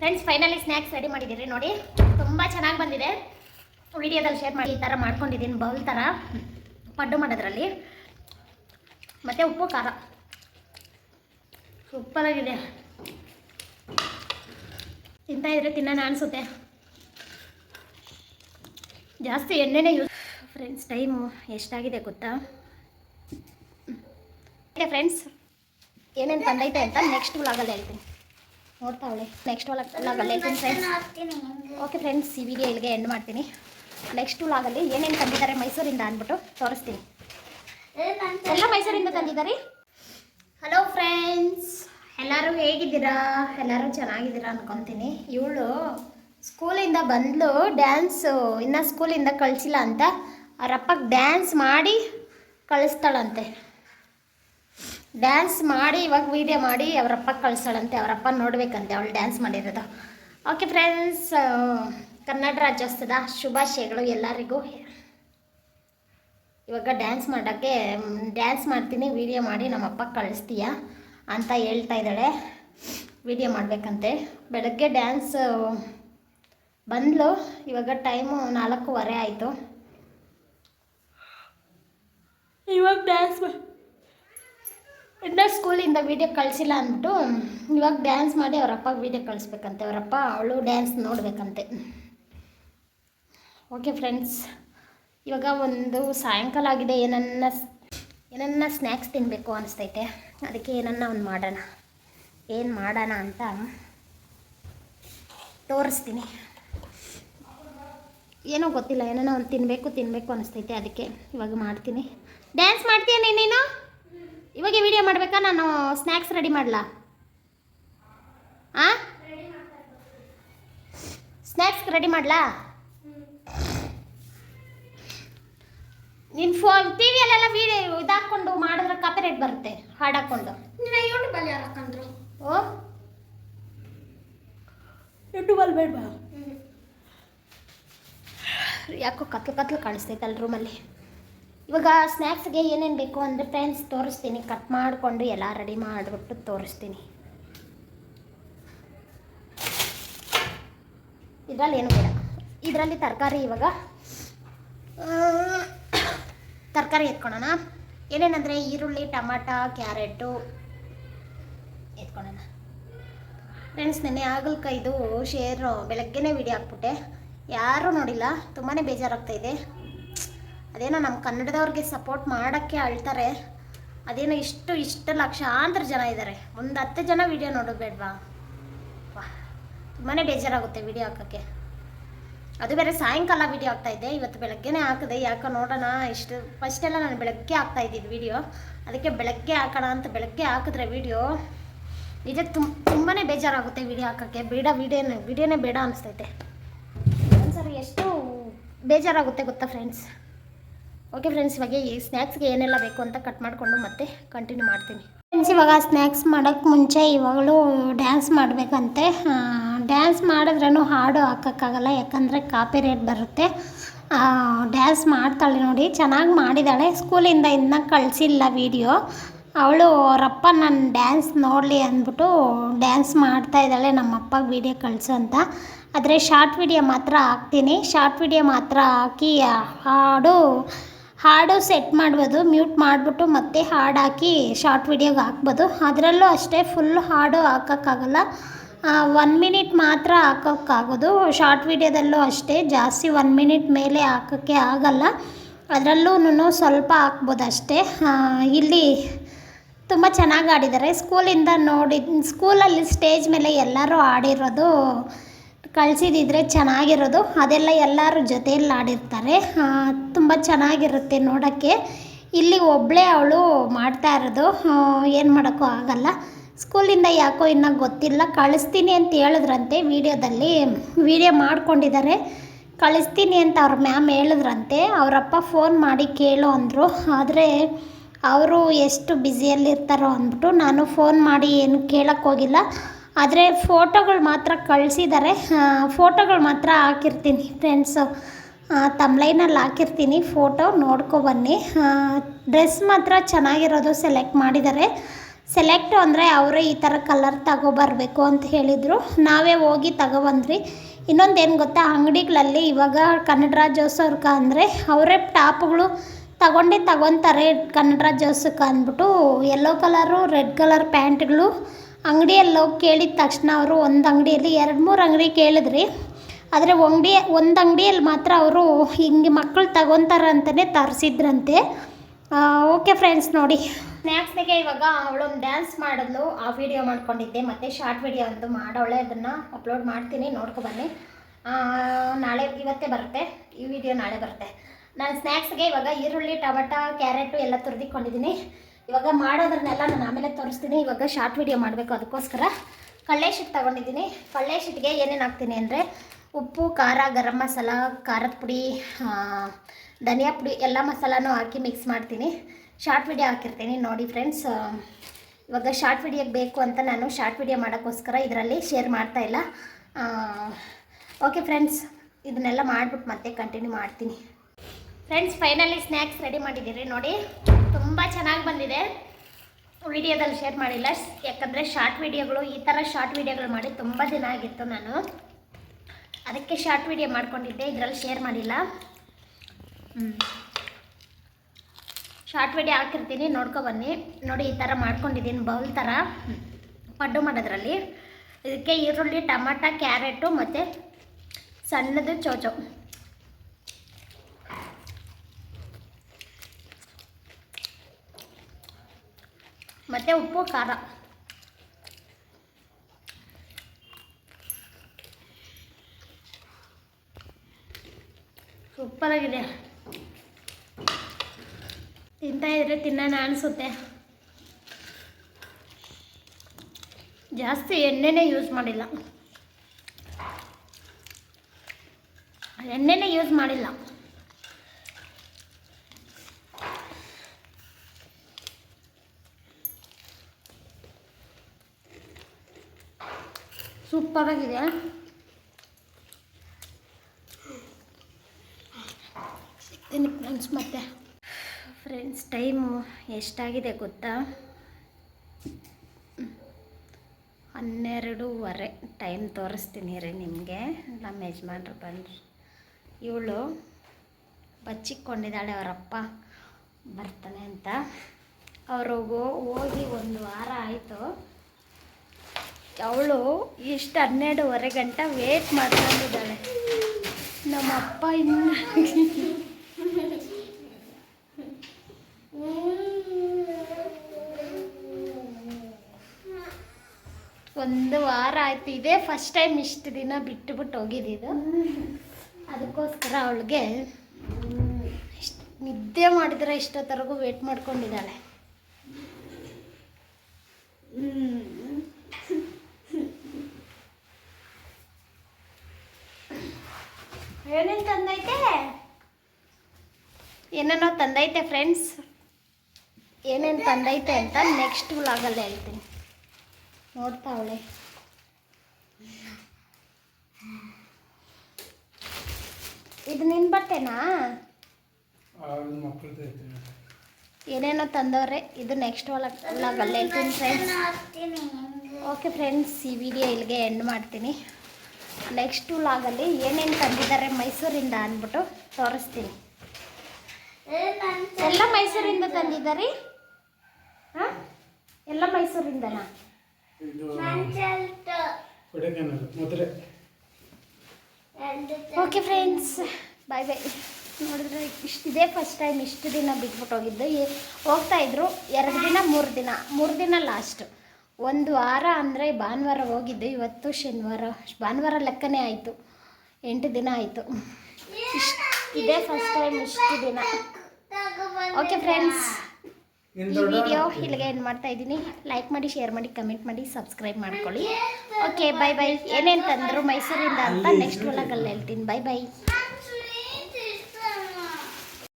Friends finally snacks ready ಮಾಡಿದ್ದೀರಿ ನೋಡಿ. ತುಂಬ ಚೆನ್ನಾಗಿ ಬಂದಿದೆ. ವಿಡಿಯೋದಲ್ಲಿ ಶೇರ್ ಮಾಡಿ ಈ ಥರ ಮಾಡ್ಕೊಂಡಿದ್ದೀನಿ, ಬೌಲ್ ಥರ ಪಡ್ಡು ಮಾಡೋದ್ರಲ್ಲಿ. ಮತ್ತು ಉಪ್ಪು, ಖಾರ. ಸೂಪರಾಗಿದೆ. ತಿಂತಾ ಇದ್ರೆ ತಿನ್ನೋಣ ಅನಿಸುತ್ತೆ. ಜಾಸ್ತಿ ಎಣ್ಣೆನೇ ಯೂಸ್ ಫ್ರೆಂಡ್ಸ್ ಟೈಮು ಎಷ್ಟಾಗಿದೆ ಗೊತ್ತಾ? ಫ್ರೆಂಡ್ಸ್ ಏನೇನು ತಂದೈತೆ ಅಂತ ನೆಕ್ಸ್ಟ್ ಬ್ಲಾಗಲ್ಲಿ ಹೇಳ್ತೀನಿ. ನೋಡ್ತಾವಳೆ. ನೆಕ್ಸ್ಟ್ ವ್ಲಾಗಲ್ಲಿ ಫ್ರೆಂಡ್ಸ್ ಓಕೆ ಫ್ರೆಂಡ್ಸ್ ಈ ವಿಡಿಯೋ ಇಲ್ಲಿಗೆ ಎಂಡ್ ಮಾಡ್ತೀನಿ. ನೆಕ್ಸ್ಟ್ ವ್ಲಾಗಲ್ಲಿ ಏನೇನು ತಂದಿದ್ದಾರೆ ಮೈಸೂರಿಂದ ಅಂದ್ಬಿಟ್ಟು ತೋರಿಸ್ತೀನಿ. ಎಲ್ಲ ಮೈಸೂರಿಂದ ತಂದಿದ್ದಾರೆ? ಹಲೋ ಫ್ರೆಂಡ್ಸ್ ಎಲ್ಲರೂ ಹೇಗಿದ್ದೀರಾ? ಎಲ್ಲರೂ ಚೆನ್ನಾಗಿದ್ದೀರಾ ಅನ್ಕೊತೀನಿ. ಇವಳು ಸ್ಕೂಲಿಂದ ಬಂದಳು ಡ್ಯಾನ್ಸು ಇನ್ನು ಸ್ಕೂಲಿಂದ ಕಳಿಸಿಲ್ಲ ಅಂತ. ಅವ್ರ ಅಪ್ಪಗೆ ಡ್ಯಾನ್ಸ್ ಮಾಡಿ ಕಳಿಸ್ತಾಳಂತೆ. ಡ್ಯಾನ್ಸ್ ಮಾಡಿ, ಇವಾಗ ವೀಡಿಯೋ ಮಾಡಿ ಅವರಪ್ಪ ಕಳ್ಸೋಳಂತೆ ಅವರಪ್ಪ ನೋಡ್ಬೇಕಂತೆ ಅವಳು ಡ್ಯಾನ್ಸ್ ಮಾಡಿರೋದು. ಓಕೆ ಫ್ರೆಂಡ್ಸ್ ಕನ್ನಡ ರಾಜ್ಯೋತ್ಸವದ ಶುಭಾಶಯಗಳು ಎಲ್ಲರಿಗೂ. ಇವಾಗ ಡ್ಯಾನ್ಸ್ ಮಾಡೋಕ್ಕೆ ಡ್ಯಾನ್ಸ್ ಮಾಡ್ತೀನಿ ವೀಡಿಯೋ ಮಾಡಿ ನಮ್ಮಪ್ಪ ಕಳಿಸ್ತೀಯ ಅಂತ ಹೇಳ್ತಾ ಇದ್ದಾಳೆ. ವೀಡಿಯೋ ಮಾಡಬೇಕಂತೆ. ಬೆಳಗ್ಗೆ ಡ್ಯಾನ್ಸ್ ಬಂದ್ಲು. ಇವಾಗ ಟೈಮು ನಾಲ್ಕೂವರೆ ಆಯಿತು. ಇವಾಗ ಡ್ಯಾನ್ಸ್ ಇನ್ನ ಸ್ಕೂಲಿಂದ ವೀಡಿಯೋ ಕಳಿಸಿಲ್ಲ ಅಂದ್ಬಿಟ್ಟು ಇವಾಗ ಡ್ಯಾನ್ಸ್ ಮಾಡಿ ಅವರಪ್ಪ ವೀಡಿಯೋ ಕಳಿಸ್ಬೇಕಂತೆ. ಅವರಪ್ಪ ಅವಳು ಡ್ಯಾನ್ಸ್ ನೋಡಬೇಕಂತೆ. ಓಕೆ ಫ್ರೆಂಡ್ಸ್ ಇವಾಗ ಒಂದು ಸಾಯಂಕಾಲ ಆಗಿದೆ. ಏನನ್ನ ಏನನ್ನ ಸ್ನ್ಯಾಕ್ಸ್ ತಿನ್ನಬೇಕು ಅನಿಸ್ತೈತೆ. ಅದಕ್ಕೆ ಏನನ್ನ ಒಂದು ಮಾಡೋಣ. ಏನು ಮಾಡೋಣ ಅಂತ ತೋರಿಸ್ತೀನಿ. ಏನೋ ಗೊತ್ತಿಲ್ಲ. ಏನೋ ಒಂದು ತಿನ್ನಬೇಕು ತಿನ್ನಬೇಕು ಅನಿಸ್ತೈತೆ. ಅದಕ್ಕೆ ಇವಾಗ ಮಾಡ್ತೀನಿ. ಡ್ಯಾನ್ಸ್ ಮಾಡ್ತೀಯ ನೀನೇನು ಇವಾಗ ವಿಡಿಯೋ ಮಾಡಬೇಕಾ? ನಾನು ಸ್ನ್ಯಾಕ್ಸ್ ರೆಡಿ ಮಾಡಲಾ? ಆ? ಸ್ನ್ಯಾಕ್ಸ್ ರೆಡಿ ಮಾಡಲಾ? ನಿನ್ನ ಫೋನ್ ಟಿ ವಿಯಲ್ಲೆಲ್ಲ ವಿಡಿಯೋ ಇದಾಕೊಂಡು ಮಾಡಿದ್ರೆ ಕಾಪಿರೈಟ್ ಬರುತ್ತೆ ಹಾಡು ಹಾಕ್ಕೊಂಡು ಯೂಟ್ಯೂಬಲ್ಲಿ ಯಾರು ಹಾಕೊಂಡ್ರು ಓ? ಯೂಟ್ಯೂಬಲ್ಲಿ ಬೇಡ ಯಾಕೋ ಕತ್ಲು ಕತ್ಲು ಕಾಣಿಸ್ತೈತೆ ಅಲ್ಲಿ ರೂಮಲ್ಲಿ ಇವಾಗ ಸ್ನ್ಯಾಕ್ಸ್ಗೆ ಏನೇನು ಬೇಕು ಅಂದರೆ ಫ್ರೆಂಡ್ಸ್ ತೋರಿಸ್ತೀನಿ. ಕಟ್ ಮಾಡಿಕೊಂಡು ಎಲ್ಲ ರೆಡಿ ಮಾಡಿಬಿಟ್ಟು ತೋರಿಸ್ತೀನಿ. ಇದರಲ್ಲಿ ಏನು ಬೇಡ. ಇದರಲ್ಲಿ ತರಕಾರಿ ಇವಾಗ ತರಕಾರಿ ಎತ್ಕೊಳ್ಳೋಣ ಏನೇನಂದರೆ ಈರುಳ್ಳಿ, ಟಮಾಟ, ಕ್ಯಾರೆಟು ಎತ್ಕೊಳ್ಳೋಣ ಫ್ರೆಂಡ್ಸ್ ನೆನ್ನೆ ಆಗಲ್ಕೈದು ಶೇರು ಬೆಳಗ್ಗೆನೇ ವಿಡಿಯೋ ಹಾಕ್ಬಿಟ್ಟೆ. ಯಾರೂ ನೋಡಿಲ್ಲ ತುಂಬಾ ಬೇಜಾರಾಗ್ತಾಯಿದೆ ಅದೇನೋ ನಮ್ಮ ಕನ್ನಡದವ್ರಿಗೆ ಸಪೋರ್ಟ್ ಮಾಡೋಕ್ಕೆ ಅಳ್ತಾರೆ. ಅದೇನೋ ಇಷ್ಟು ಇಷ್ಟು ಲಕ್ಷಾಂತರ ಜನ ಇದ್ದಾರೆ ಒಂದು ಹತ್ತು ಜನ ವಿಡಿಯೋ ನೋಡೋದು ಬೇಡವಾ? ವಾ ತುಂಬಾ ಬೇಜಾರಾಗುತ್ತೆ ವಿಡಿಯೋ ಹಾಕೋಕ್ಕೆ. ಅದು ಬೇರೆ ಸಾಯಂಕಾಲ ವಿಡಿಯೋ ಆಗ್ತಾಯಿದ್ದೆ ಇವತ್ತು ಬೆಳಗ್ಗೆನೇ ಹಾಕಿದೆ ಯಾಕೋ ನೋಡೋಣ. ಇಷ್ಟು ಫಸ್ಟೆಲ್ಲ ನಾನು ಬೆಳಗ್ಗೆ ಹಾಕ್ತಾ ಇದ್ದಿದ್ದು ವಿಡಿಯೋ ಅದಕ್ಕೆ ಬೆಳಗ್ಗೆ ಹಾಕೋಣ ಅಂತ ಬೆಳಗ್ಗೆ ಹಾಕಿದ್ರೆ ವಿಡಿಯೋ ನಿಜ ತುಂಬ ತುಂಬಾ ಬೇಜಾರಾಗುತ್ತೆ ವಿಡಿಯೋ ಹಾಕೋಕ್ಕೆ. ಬೇಡ ವಿಡಿಯೋನೇ ವಿಡಿಯೋನೇ ಬೇಡ ಅನಿಸ್ತೈತೆ. ಒಂದ್ಸರಿ ಎಷ್ಟು ಬೇಜಾರಾಗುತ್ತೆ ಗೊತ್ತಾ ಫ್ರೆಂಡ್ಸ್ ಓಕೆ ಫ್ರೆಂಡ್ಸ್ ಇವಾಗ ಈ ಸ್ನ್ಯಾಕ್ಸ್ಗೆ ಏನೆಲ್ಲ ಬೇಕು ಅಂತ ಕಟ್ ಮಾಡಿಕೊಂಡು ಮತ್ತೆ ಕಂಟಿನ್ಯೂ ಮಾಡ್ತೀನಿ. ಫ್ರೆಂಡ್ಸ್ ಇವಾಗ ಸ್ನ್ಯಾಕ್ಸ್ ಮಾಡೋಕ್ಕೆ ಮುಂಚೆ ಇವಾಗಲೂ ಡ್ಯಾನ್ಸ್ ಮಾಡಬೇಕಂತೆ. ಡ್ಯಾನ್ಸ್ ಮಾಡಿದ್ರೂ ಹಾಡು ಹಾಕೋಕ್ಕಾಗಲ್ಲ, ಯಾಕಂದರೆ ಕಾಪಿ ರೇಟ್ ಬರುತ್ತೆ ಡ್ಯಾನ್ಸ್ ಮಾಡ್ತಾಳೆ ನೋಡಿ, ಚೆನ್ನಾಗಿ ಮಾಡಿದ್ದಾಳೆ ಸ್ಕೂಲಿಂದ ಇನ್ನೂ ಕಳಿಸಿಲ್ಲ ವಿಡಿಯೋ ಅವಳು ಅವರಪ್ಪ ನಾನು ಡ್ಯಾನ್ಸ್ ನೋಡಲಿ ಅಂದ್ಬಿಟ್ಟು ಡ್ಯಾನ್ಸ್ ಮಾಡ್ತಾ ಇದ್ದಾಳೆ ನಮ್ಮಪ್ಪ ವೀಡಿಯೋ ಕಳಿಸು ಅಂತ. ಆದರೆ ಶಾರ್ಟ್ ವಿಡಿಯೋ ಮಾತ್ರ ಹಾಕ್ತೀನಿ. ಶಾರ್ಟ್ ವಿಡಿಯೋ ಮಾತ್ರ ಹಾಕಿ ಹಾಡು ಹಾಡು ಸೆಟ್ ಮಾಡ್ಬೋದು, ಮ್ಯೂಟ್ ಮಾಡಿಬಿಟ್ಟು ಮತ್ತೆ ಹಾಡು ಹಾಕಿ ಶಾರ್ಟ್ ವಿಡಿಯೋಗೆ ಹಾಕ್ಬೋದು. ಅದರಲ್ಲೂ ಅಷ್ಟೇ ಫುಲ್ ಹಾಡು ಹಾಕೋಕ್ಕಾಗಲ್ಲ. ಒನ್ ಮಿನಿಟ್ ಮಾತ್ರ ಹಾಕೋಕ್ಕಾಗೋದು. ಶಾರ್ಟ್ ವಿಡಿಯೋದಲ್ಲೂ ಅಷ್ಟೇ, ಜಾಸ್ತಿ ಒನ್ ಮಿನಿಟ್ ಮೇಲೆ ಹಾಕೋಕ್ಕೆ ಆಗಲ್ಲ. ಅದರಲ್ಲೂ ಸ್ವಲ್ಪ ಹಾಕ್ಬೋದು ಅಷ್ಟೇ. ಇಲ್ಲಿ ತುಂಬ ಚೆನ್ನಾಗಿ ಆಡಿದ್ದಾರೆ ಸ್ಕೂಲಿಂದ ನೋಡಿ ಸ್ಕೂಲಲ್ಲಿ ಸ್ಟೇಜ್ ಮೇಲೆ ಎಲ್ಲರೂ ಆಡಿರೋದು ಕಳಿಸಿದಿದ್ರೆ ಚೆನ್ನಾಗಿರೋದು. ಅದೆಲ್ಲ ಎಲ್ಲರೂ ಜೊತೆಯಲ್ಲಿ ಆಡಿರ್ತಾರೆ. ತುಂಬ ಚೆನ್ನಾಗಿರುತ್ತೆ ನೋಡೋಕ್ಕೆ. ಇಲ್ಲಿ ಒಬ್ಬಳೇ ಅವಳು ಮಾಡ್ತಾ ಇರೋದು. ಏನು ಮಾಡೋಕ್ಕೂ ಆಗಲ್ಲ. ಸ್ಕೂಲಿಂದ ಯಾಕೋ ಇನ್ನೂ ಗೊತ್ತಿಲ್ಲ. ಕಳಿಸ್ತೀನಿ ಅಂತ ಹೇಳಿದ್ರಂತೆ ವಿಡಿಯೋದಲ್ಲಿ. ವಿಡಿಯೋ ಮಾಡ್ಕೊಂಡಿದ್ದಾರೆ. ಕಳಿಸ್ತೀನಿ ಅಂತ ಅವ್ರ ಮ್ಯಾಮ್ ಹೇಳಿದ್ರಂತೆ. ಅವರಪ್ಪ ಫೋನ್ ಮಾಡಿ ಕೇಳು ಅಂದರು. ಆದರೆ ಅವರು ಎಷ್ಟು ಬ್ಯುಸಿಯಲ್ಲಿರ್ತಾರೋ ಅಂದ್ಬಿಟ್ಟು ನಾನು ಫೋನ್ ಮಾಡಿ ಏನು ಕೇಳೋಕ್ಕೋಗಿಲ್ಲ ಆದರೆ ಫೋಟೋಗಳು ಮಾತ್ರ ಕಳಿಸಿದ್ದಾರೆ ಫೋಟೋಗಳು ಮಾತ್ರ ಹಾಕಿರ್ತೀನಿ ಫ್ರೆಂಡ್ಸು ತಮ್ಲೈನಲ್ಲಿ ಹಾಕಿರ್ತೀನಿ ಫೋಟೋ ನೋಡ್ಕೊಬನ್ನಿ ಡ್ರೆಸ್ ಮಾತ್ರ ಚೆನ್ನಾಗಿರೋದು ಸೆಲೆಕ್ಟ್ ಮಾಡಿದ್ದಾರೆ ಸೆಲೆಕ್ಟ್ ಅಂದರೆ ಅವರೇ ಈ ಥರ ಕಲರ್ ತಗೋಬರಬೇಕು ಅಂತ ಹೇಳಿದರು. ನಾವೇ ಹೋಗಿ ತಗೊಬಂದ್ವಿ ಇನ್ನೊಂದೇನು ಗೊತ್ತಾ, ಅಂಗಡಿಗಳಲ್ಲಿ ಇವಾಗ ಕನ್ನಡ ರಾಜ್ಯೋತ್ಸವಕ್ಕ ಅಂದರೆ ಅವರೇ ಟಾಪ್ಗಳು ತಗೊಂಡೇ ತಗೊತಾರೆ ಕನ್ನಡ ರಾಜ್ಯೋತ್ಸವಕ್ಕೆ ಅಂದ್ಬಿಟ್ಟು. ಯೆಲ್ಲೋ ಕಲರು ರೆಡ್ ಕಲರ್ ಪ್ಯಾಂಟ್ಗಳು ಅಂಗಡಿಯಲ್ಲಿ ಹೋಗಿ ಕೇಳಿದ ತಕ್ಷಣ ಅವರು ಒಂದು ಅಂಗಡಿಯಲ್ಲಿ ಎರಡು ಮೂರು ಅಂಗಡಿ ಕೇಳಿದ್ರಿ. ಆದರೆ ಅಂಗಡಿ ಒಂದು ಅಂಗಡಿಯಲ್ಲಿ ಮಾತ್ರ ಅವರು ಹಿಂಗೆ ಮಕ್ಕಳು ತಗೊತಾರೆ ಅಂತಲೇ ತರಿಸಿದ್ರಂತೆ. ಓಕೆ ಫ್ರೆಂಡ್ಸ್ ನೋಡಿ. ಸ್ನ್ಯಾಕ್ಸ್ನಿಗೆ ಇವಾಗ ಅವಳೊಂದು ಡ್ಯಾನ್ಸ್ ಮಾಡಿದ್ಲು ಆ ವಿಡಿಯೋ ಮಾಡ್ಕೊಂಡಿದ್ದೆ. ಮತ್ತು ಶಾರ್ಟ್ ವಿಡಿಯೋ ಒಂದು ಮಾಡೋಳೆ. ಅದನ್ನು ಅಪ್ಲೋಡ್ ಮಾಡ್ತೀನಿ. ನೋಡ್ಕೊ ಬನ್ನಿ. ನಾಳೆ ಇವತ್ತೇ ಬರುತ್ತೆ. ಈ ವಿಡಿಯೋ ನಾಳೆ ಬರುತ್ತೆ. ನಾನು ಸ್ನ್ಯಾಕ್ಸ್ಗೆ ಇವಾಗ ಈರುಳ್ಳಿ, ಟೊಮೆಟೊ, ಕ್ಯಾರೆಟು ಎಲ್ಲ ತುರಿದಿಕೊಂಡಿದ್ದೀನಿ. ಇವಾಗ ಮಾಡೋದ್ರನ್ನೆಲ್ಲ ನಾನು ಆಮೇಲೆ ತೋರಿಸ್ತೀನಿ. ಇವಾಗ ಶಾರ್ಟ್ ವಿಡಿಯೋ ಮಾಡಬೇಕು ಅದಕ್ಕೋಸ್ಕರ. ಕಳ್ಳೆ ಶಿಟ್ ತೊಗೊಂಡಿದ್ದೀನಿ. ಕಳ್ಳೆ ಏನೇನು ಹಾಕ್ತೀನಿ ಅಂದರೆ ಉಪ್ಪು, ಖಾರ, ಗರಂ ಮಸಾಲ, ಖಾರದ ಪುಡಿ ಧನಿಯಾ ಪುಡಿ ಎಲ್ಲ ಮಸಾಲನೂ ಹಾಕಿ ಮಿಕ್ಸ್ ಮಾಡ್ತೀನಿ. ಶಾರ್ಟ್ ವಿಡಿಯೋ ಹಾಕಿರ್ತೀನಿ. ನೋಡಿ ಫ್ರೆಂಡ್ಸ್ ಇವಾಗ ಶಾರ್ಟ್ ವಿಡಿಯೋಗೆ ಬೇಕು ಅಂತ ನಾನು ಶಾರ್ಟ್ ವಿಡಿಯೋ ಮಾಡೋಕ್ಕೋಸ್ಕರ ಇದರಲ್ಲಿ ಶೇರ್ ಮಾಡ್ತಾ ಇಲ್ಲ. ಓಕೆ ಫ್ರೆಂಡ್ಸ್ ಇದನ್ನೆಲ್ಲ ಮಾಡಿಬಿಟ್ಟು ಮತ್ತೆ ಕಂಟಿನ್ಯೂ ಮಾಡ್ತೀನಿ. ಫ್ರೆಂಡ್ಸ್ ಫೈನಲಿ ಸ್ನ್ಯಾಕ್ಸ್ ರೆಡಿ ಮಾಡಿದ್ದೀರಿ ನೋಡಿ. ತುಂಬ ಚೆನ್ನಾಗಿ ಬಂದಿದೆ. ವಿಡಿಯೋದಲ್ಲಿ ಶೇರ್ ಮಾಡಿಲ್ಲ. ಯಾಕಂದರೆ ಶಾರ್ಟ್ ವಿಡಿಯೋಗಳು ಈ ಥರ ಶಾರ್ಟ್ ವಿಡಿಯೋಗಳು ಮಾಡಿ ತುಂಬ ದಿನ ಆಗಿತ್ತು ನಾನು. ಅದಕ್ಕೆ ಶಾರ್ಟ್ ವಿಡಿಯೋ ಮಾಡ್ಕೊಂಡಿದ್ದೆ. ಇದರಲ್ಲಿ ಶೇರ್ ಮಾಡಿಲ್ಲ. ಶಾರ್ಟ್ ವಿಡಿಯೋ ಹಾಕಿರ್ತೀನಿ. ನೋಡ್ಕೊ ಬನ್ನಿ. ನೋಡಿ, ಈ ಥರ ಮಾಡ್ಕೊಂಡಿದ್ದೀನಿ ಬೌಲ್ ಥರ ಪಡ್ಡು ಮಾಡೋದ್ರಲ್ಲಿ. ಇದಕ್ಕೆ ಈರುಳ್ಳಿ, ಟಮಾಟ, ಕ್ಯಾರೆಟು ಮತ್ತು ಸಣ್ಣದು ಚೋಚೋ. ಮತ್ತು ಉಪ್ಪು, ಖಾರ. ಸೂಪರಾಗಿದೆ. ತಿಂತಾ ಇದ್ರೆ ತಿನ್ನೋಣ ಅನಿಸುತ್ತೆ. ಜಾಸ್ತಿ ಎಣ್ಣೆನೇ ಯೂಸ್ ಮಾಡಿಲ್ಲ. ಎಣ್ಣೆನೇ ಯೂಸ್ ಮಾಡಿಲ್ಲ. ಸೂಪರಾಗಿದೆ. ಸಿಗ್ತೀನಿ ಫ್ರೆಂಡ್ಸ್ ಮತ್ತೆ? ಫ್ರೆಂಡ್ಸ್ ಟೈಮು ಎಷ್ಟಾಗಿದೆ ಗೊತ್ತಾ? ಹನ್ನೆರಡೂವರೆ. ಟೈಮ್ ತೋರಿಸ್ತೀನಿ ರೀ ನಿಮಗೆ. ನಮ್ಮ ಯಜಮಾನ್ರು ಬಂದು ಇವಳು ಬಚ್ಚಿಕ್ಕೊಂಡಿದ್ದಾಳೆ ಅವರಪ್ಪ ಬರ್ತಾನೆ ಅಂತ. ಅವರು ಹೋಗಿ ಒಂದು ವಾರ ಆಯಿತು. ಅವಳು ಇಷ್ಟು ಹನ್ನೆರಡುವರೆ ಗಂಟೆ ವೇಟ್ ಮಾಡ್ಕೊಂಡಿದ್ದಾಳೆ. ನಮ್ಮ ಅಪ್ಪ ಇನ್ನು ಒಂದು ವಾರ ಆಯ್ತು. ಇದೇ ಫಸ್ಟ್ ಟೈಮ್ ಇಷ್ಟು ದಿನ ಬಿಟ್ಟು ಬಿಟ್ಟು ಹೋಗಿದ್ದಿದ್ದು ಅದಕ್ಕೋಸ್ಕರ ಅವಳಿಗೆ ಇಷ್ಟು ನಿದ್ದೆ ಮಾಡಿದ್ರೆ ಇಷ್ಟೊತ್ತರೆಗೂ ವೇಟ್ ಮಾಡ್ಕೊಂಡಿದ್ದಾಳೆ. ಏನೇನೋ ತಂದೈತೆ ಫ್ರೆಂಡ್ಸ್ ಏನೇನು ತಂದೈತೆ ಅಂತ ನೆಕ್ಸ್ಟ್ ವ್ಲಾಗಲ್ಲಿ ಹೇಳ್ತೀನಿ. ನೋಡ್ತಾವಳೆ ಇದು ನಿನ್ ಬಟ್ಟೆನಾ? ಏನೇನೋ ತಂದವ್ರೆ ಇದು ನೆಕ್ಸ್ಟ್ ವ್ಲಾಗಲ್ಲಿ ಹೇಳ್ತೀನಿ ಫ್ರೆಂಡ್ಸ್ ಓಕೆ ಫ್ರೆಂಡ್ಸ್ ಈ ವಿಡಿಯೋ ಇಲ್ಲಿಗೆ ಎಂಡ್ ಮಾಡ್ತೀನಿ. ನೆಕ್ಸ್ಟ್ ವ್ಲಾಗಲ್ಲಿ ಏನೇನು ತಂದಿದ್ದಾರೆ ಮೈಸೂರಿಂದ ಅಂದ್ಬಿಟ್ಟು ತೋರಿಸ್ತೀನಿ. ಎಲ್ಲ ಮೈಸೂರಿಂದ ತಂದಿದ್ದಾರೆ? ಹಾಂ? ಎಲ್ಲ ಮೈಸೂರಿಂದನಾ? ಮಧುರೆ. ಓಕೆ ಫ್ರೆಂಡ್ಸ್ ಬಾಯ್ ಬಾಯ್ ನೋಡಿದ್ರೆ ಇಷ್ಟಿದೆ ಫಸ್ಟ್ ಟೈಮ್ ಇಷ್ಟು ದಿನ ಬಿಟ್ಬಿಟ್ಟು ಹೋಗಿದ್ದು. ಹೋಗ್ತಾ ಇದ್ರು ಎರಡು ದಿನ ಮೂರು ದಿನ. ಮೂರು ದಿನ ಲಾಸ್ಟ್ ಒಂದು ವಾರ ಅಂದರೆ ಭಾನುವಾರ ಹೋಗಿದ್ದು. ಇವತ್ತು ಶನಿವಾರ. ಭಾನುವಾರ ಲೆಕ್ಕನೇ ಆಯಿತು. ಎಂಟು ದಿನ ಆಯಿತು. ಇಷ್ಟು ಇದೇ ಫಸ್ಟ್ ಟೈಮ್ ಇಷ್ಟು ದಿನ. ಓಕೆ ಫ್ರೆಂಡ್ಸ್ ಈ ವಿಡಿಯೋ ಇಲ್ಲಿಗೆ ಏನು ಮಾಡ್ತಾ ಇದ್ದೀನಿ. ಲೈಕ್ ಮಾಡಿ ಶೇರ್ ಮಾಡಿ ಕಮೆಂಟ್ ಮಾಡಿ ಸಬ್ಸ್ಕ್ರೈಬ್ ಮಾಡ್ಕೊಳ್ಳಿ. ಓಕೆ ಬೈ ಬೈ ಏನೇನು ತಂದರು ಮೈಸೂರಿಂದ ಅಂತ ನೆಕ್ಸ್ಟ್ ಒಳಗಲ್ಲಿ ಹೇಳ್ತೀನಿ. Bye bye